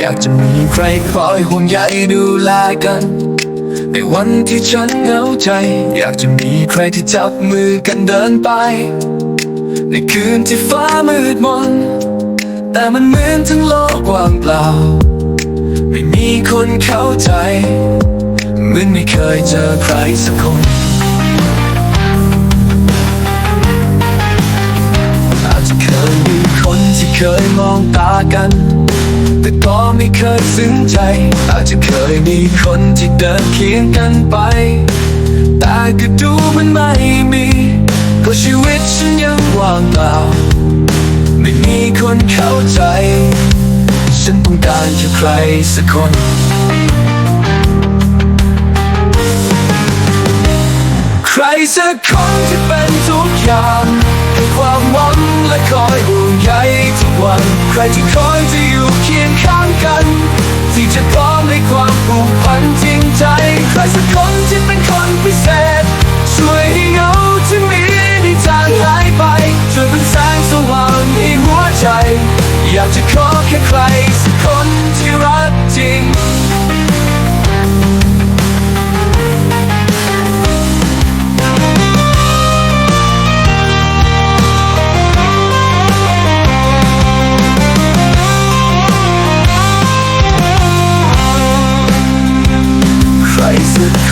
อยากจะมีใครคอยห่วงใยดูแลกัน ในวันที่ฉันเหงาใจ อยากจะมีใครที่จับมือกันเดินไป ในคืนที่ฟ้ามืดมน แต่มันเหมือนทั้งโลกว่างเปล่า ไม่มีคนเข้าใจเหมือนไม่เคยเจอใครสักคนอาจจะเคยมีคนที่เคยมองตากัน ก็ไม่เคยซึ้งใจ อาจจะเคยมีคนที่เดินเคียงกันไป แต่ก็ดูมันไม่มี ก็ชีวิตฉันยังว่างเปล่า ไม่มีคนเข้าใจ ฉันต้องการแค่ใครสักคนใครสักคนที่เป็นทุกอย่าง และคอยห่วงใยทุกวัน ใครที่คอยจะอยู่เคียงข้างกัน ที่จะพร้อมให้ความผูกพันจริงใจ ใครสักคนที่เป็นคนพิเศษ ช่วยให้เงาที่มีได้จางหายไปช่วยเป็นแสงสว่างในหัวใจ อยากจะขอแค่ใครสักคนที่รักจริง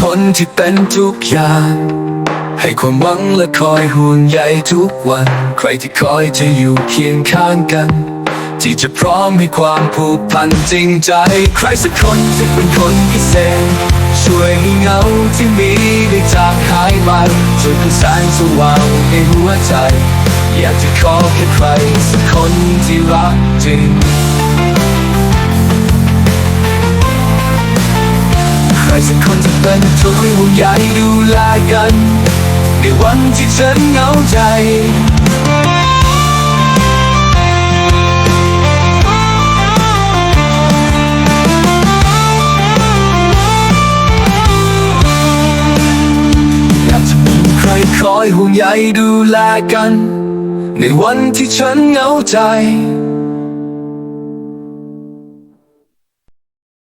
คนที่เป็นทุกอย่าง ให้ความหวังและคอยห่วงใยทุกวัน ใครที่คอยจะอยู่เคียงข้างกัน ที่จะพร้อมให้ความผูกพันจริงใจ ใครสักคนที่เป็นคนพิเศษ ช่วยให้เงาที่มีได้จางหายไปช่วยเป็นแสงสว่างในหัวใจ อยากจะขอแค่ใครสักคนที่รักจริง รสักคนที่เป็นทุกข์ห่วงใยดูแลกัน ในวันที่ฉันเหงาใจอยากจะมีใครคอยห่วงใยดูแลกัน ในวันที่ฉันเหงาใจ